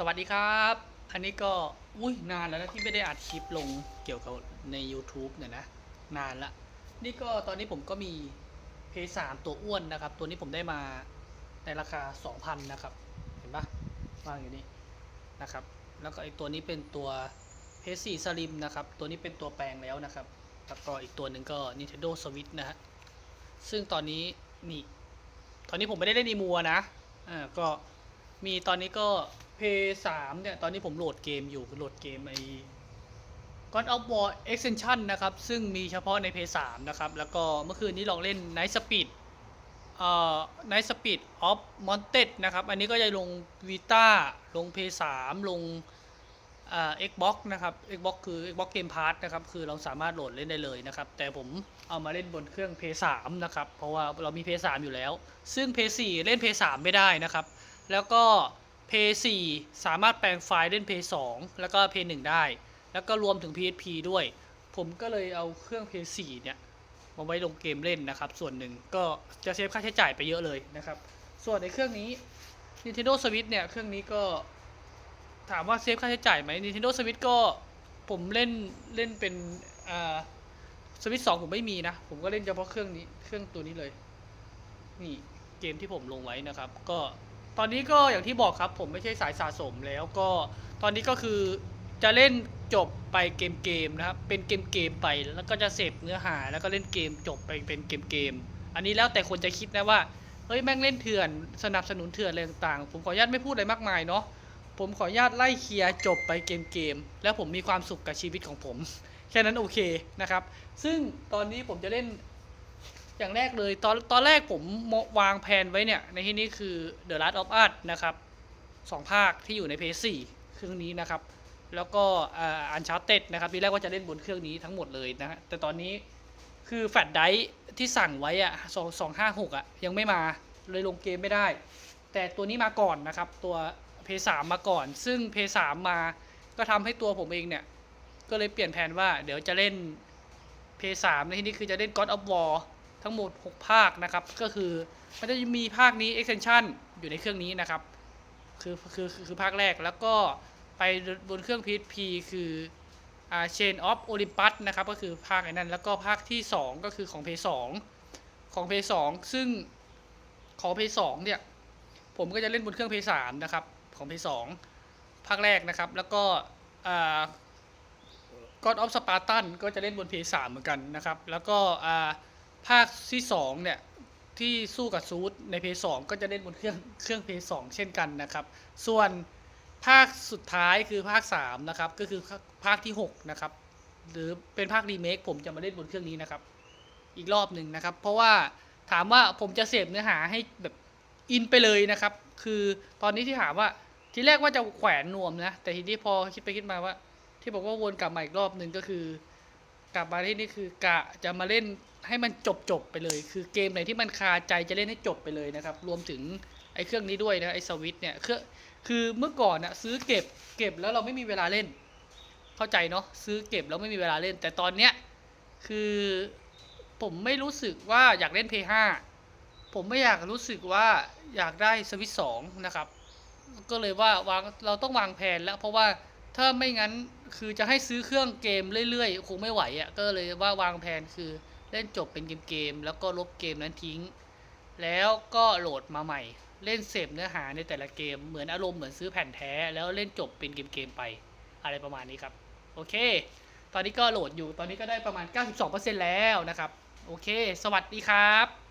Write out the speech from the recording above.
สวัสดีครับ อันนี้ก็อุ้ยนานแล้วนะที่ไม่ได้อัดคลิปลงเกี่ยวกับใน YouTube เนี่ยนะ นานละ นี่ก็ตอนนี้ผมก็มีเพย์สามตัวอ้วนนะครับ ตัวนี้ผมได้มาในราคา 2,000 นะครับ เห็นปะวางอยู่นี่นะครับ แล้วก็ไอตัวนี้เป็นตัวเพย์สี่สลิมนะครับ ตัวนี้เป็นตัวแปลงแล้วนะครับ แล้วก็อีกตัวหนึ่งก็ Nintendo Switch นะฮะ ซึ่งตอนนี้นี่ ตอนนี้ผมไม่ได้เล่นอีมัวนะ อ่า ก็มีตอนนี้ก็ เพย์สามเนี่ย ตอนนี้ผมโหลดเกมอยู่โหลดเกมไอ้ God of War Extension นะครับ ซึ่งมีเฉพาะในเพย์สามนะครับ แล้วก็เมื่อคืนนี้ลองเล่น Night Speed เอ่อ Night Speed of Monted นะครับ อันนี้ก็จะลง Vita ลงเพย์สามลงอ่า Xbox นะครับ Xbox คือ Xbox Game Pass นะครับ คือเราสามารถโหลดเล่นได้เลยนะครับ แต่ผมเอามาเล่นบนเครื่อง p 3นะครับ เพราะว่าเรามี p 3อยู่แล้ว ซึ่ง p 4เล่น p 3ไม่ได้นะครับ แล้วก็ p 4สามารถแปลงไฟล์เล่น p 2แล้วก็ p 1ได้ แล้วก็รวมถึง PSP ด้วย ผมก็เลยเอาเครื่อง p 4เนี่ยมาไว้ลงเกมเล่นนะครับ ส่วนหนึ่งก็จะเซฟค่าใช้จ่ายไปเยอะเลยนะครับ ส่วนในเครื่องนี้ Nintendo Switch เนี่ย เครื่องนี้ก็ถามว่าเซฟค่าใช้จ่ายไหม Nintendo Switch ก็ผมเล่นเล่นเป็นอ่าสวิตสองผมไม่มีนะ ผมก็เล่นเฉพาะเครื่องนี้เครื่องตัวนี้เลย นี่เกมที่ผมลงไว้นะครับ ก็ ตอนนี้ก็อย่างที่บอกครับ ผมไม่ใช่สายสะสมแล้วก็ตอนนี้ก็คือจะเล่นจบไปเกมเกมนะครับ เป็นเกมเกมไปแล้วก็จะเสพเนื้อหา แล้วก็เล่นเกมจบไปเป็นเกมเกมอันนี้แล้วแต่คนจะคิดนะว่าเฮ้ยแม่งเล่นเถื่อนสนับสนุนเถื่อนอะไรต่างๆ ผมขออนุญาตไม่พูดอะไรมากมายเนาะผมขออนุญาตไล่เคลียร์จบไปเกมเกมแล้วผมมีความสุขกับชีวิตของผม แค่นั้นโอเคนะครับ ซึ่งตอนนี้ผมจะเล่น อย่างแรกเลยตอนตอนแรกผมวางแผนไว้เนี่ย ในที่นี้คือ The Last of Us นะครับสองภาคที่อยู่ใน PS4 เครื่องนี้นะครับ แล้วก็อันชาร์เต็ดนะครับทีแรกว่าจะเล่นบนเครื่องนี้ทั้งหมดเลยนะฮะแต่ตอนนี้คือแฟลชไดท์ที่สั่งไว้อะสองสองห้าหกอะยังไม่มาเลยลงเกมไม่ได้ แต่ตัวนี้มาก่อนนะครับ ตัวเพย์สามมาก่อน ซึ่งเพย์สามมาก็ทำให้ตัวผมเองเนี่ย ก็เลยเปลี่ยนแผนว่าเดี๋ยวจะเล่นเพย์สามในที่นี้คือจะเล่น God of War ทั้งหมด 6 ภาคนะครับ ก็คือมันจะมีภาคนี้ extension อยู่ในเครื่องนี้นะครับ คือคือคือคือภาคแรกแล้วก็ไปบนเครื่อง PSP คืออ่า Chain of Olympus นะครับ ก็คือภาคไอ้นั้นแล้วก็ภาคที่ 2 ก็คือของ p 2ของ p 2ซึ่งของ p 2เนี่ย ผมก็จะเล่นบนเครื่อง p 3นะครับ ของ p 2ภาคแรกนะครับ แล้วก็อ่า God of Spartan ก็จะเล่นบน p 3เหมือนกันนะครับ แล้วก็อ่า ภาคที่2เนี่ยที่สู้กับซูดใน p 2ก็จะเล่นบนเครื่องเครื่อง p 2เช่นกันนะครับ ส่วนภาคสุดท้ายคือภาค3นะครับก็คือภาคที่6นะครับหรือเป็นภาครีเมคผมจะมาเล่นบนเครื่องนี้นะครับ อีกรอบหนึ่งนะครับ เพราะว่าถามว่าผมจะเสพเนื้อหาให้แบบอินไปเลยนะครับ คือตอนนี้ที่ถามว่าที่แรกว่าจะแขวนนวมนะ แต่ทีนี้พอคิดไปคิดมาว่า ที่บอกว่าวนกลับมาอีกรอบหนึ่งก็คือ กลับมาที่นี่คือกะจะมาเล่นให้มันจบจบๆไปเลย คือเกมไหนที่มันคาใจจะเล่นให้จบไปเลยนะครับ รวมถึงไอ้เครื่องนี้ด้วยนะไอ้สวิตเนี่ยเครื่องคือเมื่อก่อนอะซื้อเก็บเก็บแล้วเราไม่มีเวลาเล่น เข้าใจเนาะซื้อเก็บแล้วไม่มีเวลาเล่น แต่ตอนเนี้ยคือผมไม่รู้สึกว่าอยากเล่น p 5ผมไม่อยากรู้สึกว่าอยากได้สวิตสองนะครับ ก็เลยว่าวางเราต้องวางแผนแล้วเพราะว่า ถ้าไม่งั้นคือจะให้ซื้อเครื่องเกมเรื่อยๆ คงไม่ไหวอะ่ะ ก็เลยว่าวางแผนคือเล่นจบเป็นเกมๆ แล้วก็ลบเกมนั้นทิ้ง แล้วก็โหลดมาใหม่ เล่นเสพเนื้อหาในแต่ละเกม เหมือนอารมณ์เหมือนซื้อแผ่นแท้ แล้วเล่นจบเป็นเกมๆไป อะไรประมาณนี้ครับ โอเค ตอนนี้ก็โหลดอยู่ ตอนนี้ก็ได้ประมาณ 92%แล้วนะครับ โอเค สวัสดีครับ